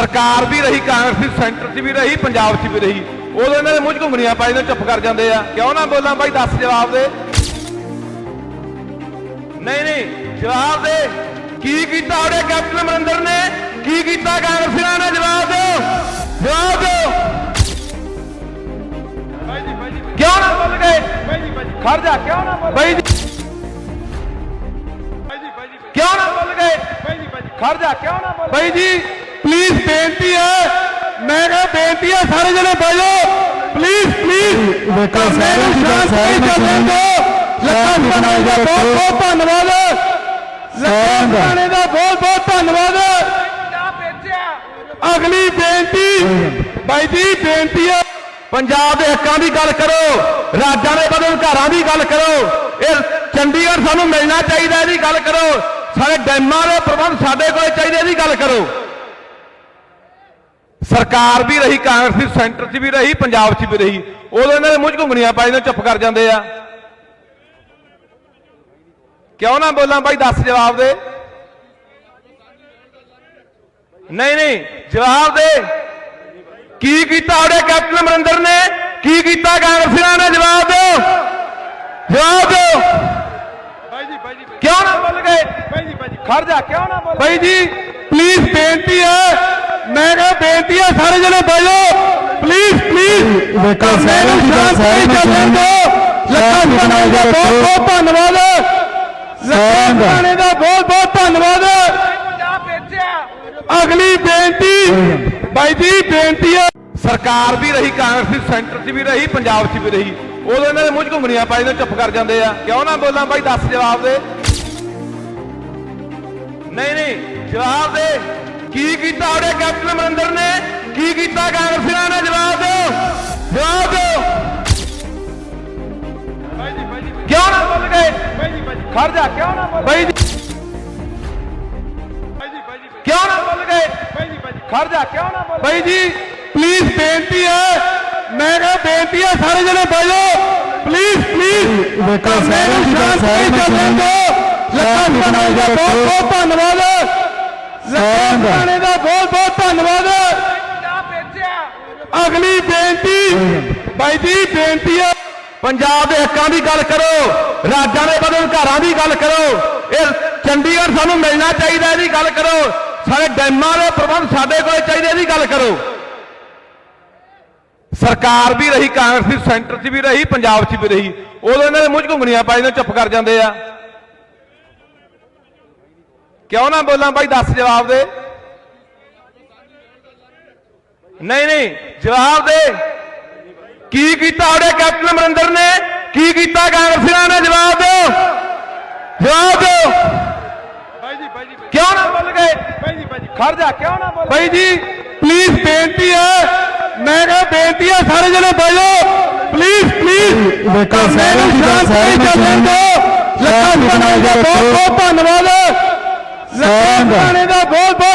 ਸਰਕਾਰ ਵੀ ਰਹੀ ਕਾਂਗਰਸੀ ਸੈਂਟਰ 'ਚ ਵੀ ਰਹੀ ਪੰਜਾਬ 'ਚ ਵੀ ਰਹੀ ਉਦੋਂ ਇਹਨਾਂ ਦੇ ਮੂੰਹ 'ਚ ਘੁੰਗਣੀਆਂ ਪਾਈ ਨੇ ਚੁੱਪ ਕਰ ਜਾਂਦੇ ਆ ਕਿਉਂ ਨਾ ਬੋਲਾਂ ਬਾਈ ਦੱਸ ਜਵਾਬ ਦੇ ਨਹੀਂ ਨਹੀਂ ਜਵਾਬ ਦੇ ਕੀ ਕੀਤਾ ਉਹਦੇ ਕੈਪਟਨ ਅਮਰਿੰਦਰ ਨੇ ਕੀ ਕੀਤਾ ਕਾਂਗਰਸੀਆਂ ਨੇ ਜਵਾਬ ਦਿਓ ਜਵਾਬ ਦਿਓ ਕਿਉਂ ਨਾ ਬੋਲ ਗਏ ਖੜ ਜਾ ਕਿਉਂ ਨਾ ਬੋਲ ਬਾਈ ਜੀ ਕਿਉਂ ਨਾ ਬੋਲ ਗਏ ਖੜ ਜਾ ਕਿਉਂ ਨਾ ਬੋਲ ਬਾਈ ਜੀ ਪਲੀਜ਼ ਬੇਨਤੀ ਹੈ ਮੈਂ ਕਿਹਾ ਬੇਨਤੀ ਹੈ ਸਾਰੇ ਜਣੇ ਬਹਿ ਜਾਓ ਪਲੀਜ਼ ਪਲੀਜ਼ ਦੇਖੋ ਸਾਰੇ ਦੀ ਗੱਲ ਸਾਰੇ ਨੂੰ ਸੁਣ ਲੱਖਾਂ ਬਣਾਏ ਦਾ ਬਹੁਤ ਬਹੁਤ ਧੰਨਵਾਦ ਲੱਖਾਂ। ਬਣਾਏ ਦਾ ਬਹੁਤ ਬਹੁਤ ਧੰਨਵਾਦ ਅਗਲੀ ਬੇਨਤੀ ਬਾਈ ਜੀ ਬੇਨਤੀ ਹੈ ਪੰਜਾਬ ਦੇ ਹੱਕਾਂ ਦੀ ਗੱਲ ਕਰੋ ਰਾਜਾਂ ਦੇ ਬਦਲ ਘਰਾਂ ਦੀ ਗੱਲ ਕਰੋ ਇਹ ਚੰਡੀਗੜ੍ਹ ਸਾਨੂੰ ਮਿਲਣਾ ਚਾਹੀਦਾ ਇਹਦੀ ਗੱਲ ਕਰੋ ਸਾਰੇ ਡੈਮਾਂ ਦੇ ਪ੍ਰਬੰਧ ਸਾਡੇ ਕੋਲੇ ਚਾਹੀਦੇ ਇਹਦੀ ਗੱਲ ਕਰੋ। ਸਰਕਾਰ ਵੀ ਰਹੀ ਕਾਂਗਰਸੀ ਸੈਂਟਰ 'ਚ ਵੀ ਰਹੀ ਪੰਜਾਬ 'ਚ ਵੀ ਰਹੀ। ਉਦੋਂ ਇਹਨਾਂ ਦੇ ਮੂੰਹ 'ਚ ਘੁੰਗਣੀਆਂ ਪਾਈ ਨੇ ਚੁੱਪ ਕਰ ਜਾਂਦੇ ਆ। ਕਿਉਂ ਨਾ ਬੋਲਾਂ ਬਾਈ ਦੱਸ ਜਵਾਬ ਦੇ। ਨਹੀਂ ਨਹੀਂ ਜਵਾਬ ਦੇ। ਕੀ ਕੀਤਾ ਉਹਦੇ ਕੈਪਟਨ ਅਮਰਿੰਦਰ ਨੇ? ਕੀ ਕੀਤਾ ਕਾਂਗਰਸੀਆਂ ਨੇ? ਜਵਾਬ ਦਿਓ। ਜਵਾਬ ਦਿਓ। ਕਿਉਂ ਨਾ ਬੋਲ ਗਏ? ਖੜ ਜਾ ਕਿਉਂ ਨਾ ਬੋਲ ਬਾਈ ਜੀ ਪਲੀਜ਼ ਬੇਨਤੀ ਹੈ। ਮੈਂ ਕਿਹਾ ਬੇਨਤੀ ਹੈ ਸਾਰੇ ਜਣੇ ਬਹਿ ਜਾਓ। ਪਲੀਜ਼ ਪਲੀਜ਼ ਦੇਖੋ ਸਾਰੇ ਦੀ ਗੱਲ ਸਾਰੇ ਨੂੰ ਸੁਣ ਲੱਖਾਂ ਬਣਾਏ ਦਾ ਬਹੁਤ ਬਹੁਤ ਧੰਨਵਾਦ। ਲੱਖਾਂ। ਬਣਾਏ ਦਾ ਬਹੁਤ ਬਹੁਤ ਧੰਨਵਾਦ। ਅਗਲੀ ਬੇਨਤੀ। ਬਾਈ ਜੀ ਬੇਨਤੀ ਹੈ ਸਰਕਾਰ ਵੀ ਰਹੀ ਕਾਂਗਰਸੀ ਸੈਂਟਰ 'ਚ ਵੀ ਰਹੀ ਪੰਜਾਬ 'ਚ ਵੀ ਰਹੀ। ਉਦੋਂ ਇਹਨਾਂ ਦੇ ਮੂੰਹ 'ਚ ਘੁੰਗਣੀਆਂ ਪਾਈ ਨੇ ਚੁੱਪ ਕਰ ਜਾਂਦੇ ਆ। ਕਿਉਂ ਨਾ ਬੋਲਾਂ ਬਾਈ ਦੱਸ ਜਵਾਬ ਦੇ। ਨਹੀਂ ਨਹੀਂ ਜਵਾਬ ਦੇ। ਕੀ ਕੀਤਾ ਉਹਦੇ ਕੈਪਟਨ ਅਮਰਿੰਦਰ ਨੇ ਕੀ ਕੀਤਾ ਕਾਂਗਰਸੀਆਂ ਨੇ ਜਵਾਬ ਦਿਓ ਜਵਾਬ ਦਿਓ ਕਿਉਂ ਨਾ ਬੋਲ ਗਏ ਖੜ ਜਾ ਕਿਉਂ ਨਾ ਬੋਲ ਬਾਈ ਜੀ ਕਿਉਂ ਨਾ ਬੋਲ ਗਏ ਖੜ ਜਾ ਕਿਉਂ ਨਾ ਬੋਲ ਬਾਈ ਜੀ ਪਲੀਜ਼ ਬੇਨਤੀ ਹੈ ਮੈਂ ਕਿਹਾ ਬੇਨਤੀ ਹੈ ਸਾਰੇ ਜਣੇ ਬਹਿ ਜਾਓ ਪਲੀਜ਼ ਪਲੀਜ਼ ਦੇਖੋ ਸਾਰੇ ਦੀ ਗੱਲ ਸਾਰੇ ਨੂੰ ਸੁਣ ਲੱਖਾਂ ਦਾ ਬਹੁਤ ਬਹੁਤ ਧੰਨਵਾਦ। ਅਗਲੀ ਬੇਨਤੀ, ਬਾਈ ਜੀ, ਬੇਨਤੀ ਹੈ। ਪੰਜਾਬ ਦੇ ਹੱਕਾਂ ਦੀ ਗੱਲ ਕਰੋ, ਰਾਜਾਂ ਦੇ ਬਦਲ ਘਰਾਂ ਦੀ ਗੱਲ ਕਰੋ, ਇਹ ਚੰਡੀਗੜ੍ਹ ਸਾਨੂੰ ਮਿਲਣਾ ਚਾਹੀਦਾ ਇਹਦੀ ਗੱਲ ਕਰੋ। ਸਾਰੇ ਡੈਮਾਂ ਦੇ ਪ੍ਰਬੰਧ ਸਾਡੇ ਕੋਲ ਚਾਹੀਦੇ ਇਹਦੀ ਗੱਲ ਕਰੋ। ਸਰਕਾਰ ਵੀ ਰਹੀ, ਕਾਂਗਰਸੀ ਸੈਂਟਰ 'ਚ ਵੀ ਰਹੀ, ਪੰਜਾਬ 'ਚ ਵੀ ਰਹੀ। ਉਦੋਂ ਇਹਨਾਂ ਦੇ ਮੂੰਹ 'ਚ ਘੁੰਗਣੀਆਂ ਪਾਈ ਨੇ ਚੁੱਪ ਕਰ ਜਾਂਦੇ ਆ। ਕਿਉਂ ਨਾ ਬੋਲਾਂ ਬਾਈ, ਦੱਸ ਜਵਾਬ ਦੇ। ਨਹੀਂ ਨਹੀਂ ਜਵਾਬ ਦੇ। ਕੀ ਕੀਤਾ ਉਹਦੇ ਕੈਪਟਨ ਅਮਰਿੰਦਰ ਨੇ? ਕੀ ਕੀਤਾ ਕਾਂਗਰਸੀਆਂ ਨੇ? ਜਵਾਬ ਦਿਓ। ਜਵਾਬ ਦਿਓ। ਕਿਉਂ ਨਾ ਬੋਲ ਗਏ? ਖੜ ਜਾ ਕਿਉਂ ਨਾ ਬੋਲ ਬਾਈ ਜੀ ਪਲੀਜ਼ ਬੇਨਤੀ ਹੈ। ਮੈਂ ਕਿਹਾ ਬੇਨਤੀ ਹੈ ਸਾਰੇ ਜਣੇ ਬਹਿ ਜਾਓ ਪਲੀਜ਼ ਪਲੀਜ਼ ਦੇਖੋ ਸਾਰੇ ਦੀ ਗੱਲ ਸਾਰੇ ਨੂੰ ਸੁਣ ਲੱਖਾਂ ਦਾ ਬਹੁਤ ਬਹੁਤ ਧੰਨਵਾਦ। ਲੱਖਾਂ ਦਾ ਬਹੁਤ ਬਹੁਤ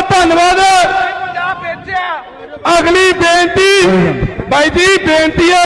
ਅਗਲੀ ਬੇਨਤੀ ਬਾਈ ਜੀ ਬੇਨਤੀ ਹੈ